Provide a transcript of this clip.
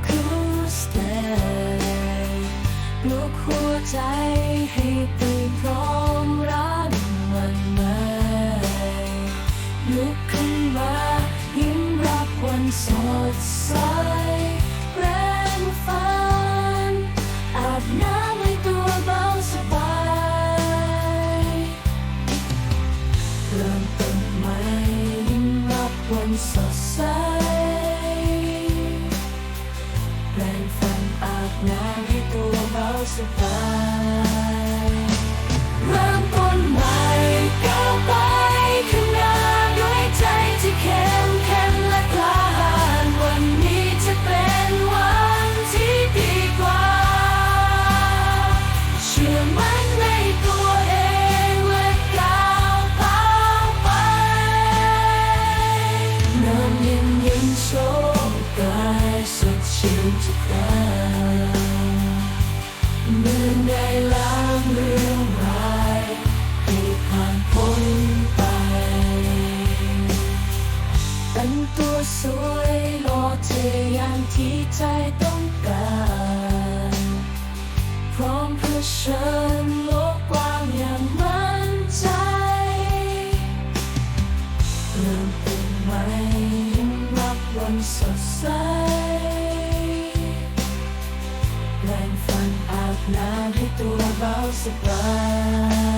Acoustic ปลุกหัวใจให้ตื่นพร้อมรับวันใหม่ลุกขึ้นมายิ้มรับวันสดใสแรงฟันอาบน้ำให้ตัวเบาสบายเริ่มต้นใหม่ยิ้มรับวันสดใส แปรงฟันอาบน้ำให้ตัวเบาสบายเริ่มต้นใหม่ก้าวไปข้างหน้าด้วยใจที่เข้มแข็งและกล้าหาญวันนี้จะเป็นวันที่ดีกว่า เชื่อมั่นในตัวเองและก้าวเท้าไปเริ่มยิ้มยิ้มโชว์กายสด เมื่อได้ล้างเรื่องร้ายให้ผ่านพ้นไปแต่งตัวสวยหล่อเท่อย่างที่ใจต้องการพร้อมเผชิญโลกกว้างอย่างมั่นใจเริ่มต้นใหม่ยิ้มรับวันสดใส ให้ตัวเบาสบาย